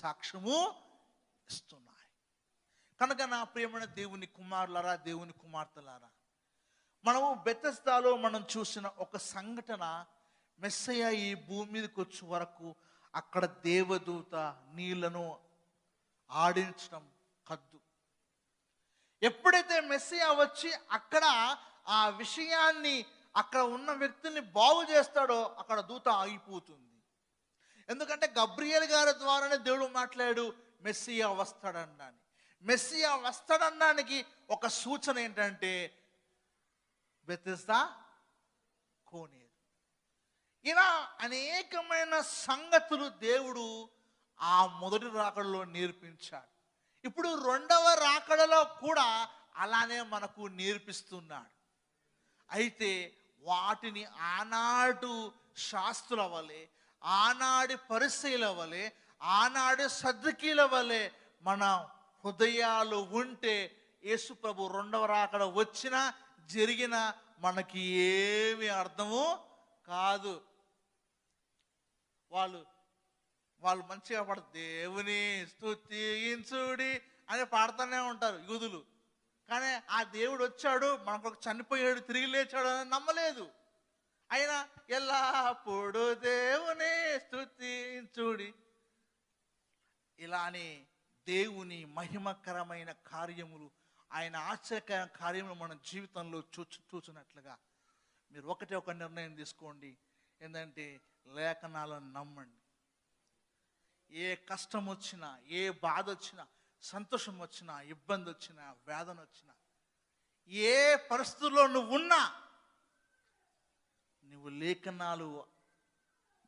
సాక్ష్యము ఇస్తున్నాయి. కనుక నా ప్రియమైన దేవుని కుమారులారా దేవుని కుమార్తెలారా మనము బెతస్దాలో మనం చూసిన ఒక సంఘటన మెస్సయ్య ఈ భూమి మీదకి వచ్చే వరకు అక్కడ దేవదూత నీళ్ళను ఆడించడం కద్దు. ఎప్పుడైతే మెస్సయ్య వచ్చి అక్కడ ఆ విషయాన్ని అక్కడ ఉన్న వ్యక్తిని బాగు చేస్తాడో అక్కడ దూత ఆగిపోతుంది. ఎందుకంటే గబ్రియల్ గారి ద్వారానే దేవుడు మాట్లాడు మెస్సియా వస్తాడన్నాని. మెస్సియా వస్తాడన్నానికి ఒక సూచన ఏంటంటే బెతిస్తా కోనేరు. ఇలా అనేకమైన సంగతులు దేవుడు ఆ మొదటి రాకడలో నేర్పించాడు. ఇప్పుడు రెండవ రాకడలో కూడా అలానే మనకు నేర్పిస్తున్నాడు. అయితే వాటిని ఆనాడు శాస్త్రుల వలె ఆనాడి పరిశీల వలె ఆనాడి సద్దుకీల వలె మన హృదయాలు ఉంటే యేసు ప్రభు రెండవ రాకడ వచ్చినా జరిగిన మనకి ఏమి అర్థము కాదు. వాళ్ళు వాళ్ళు మంచిగా పడ దేవుని స్థుతించుడి అని పాడుతూనే ఉంటారు యూదులు. కానీ ఆ దేవుడు వచ్చాడు మనకు చనిపోయాడు తిరిగి లేచాడు అని నమ్మలేదు. అయినా ఎల్లప్పుడు దేవుని చూడి. ఇలానే దేవుని మహిమకరమైన కార్యములు ఆయన ఆశ్చర్యకర కార్యములు మన జీవితంలో చూ చూసినట్లుగా మీరు ఒకటే ఒక నిర్ణయం తీసుకోండి. ఏంటంటే లేఖనాలను నమ్మండి. ఏ కష్టం వచ్చినా ఏ బాధ వచ్చినా సంతోషం వచ్చినా ఇబ్బంది వచ్చినా వేదన వచ్చినా ఏ పరిస్థితుల్లో నువ్వు ఉన్నా నువ్వు లేఖనాలు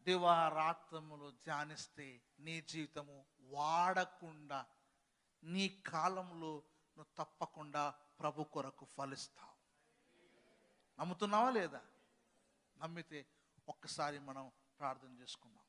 దివారాత్రములు ధ్యానిస్తే నీ జీవితము వాడకుండా నీ కాలంలో నువ్వు తప్పకుండా ప్రభు కొరకు ఫలిస్తావు. నమ్ముతున్నావా లేదా? నమ్మితే ఒక్కసారి మనం ప్రార్థన చేసుకుందాం.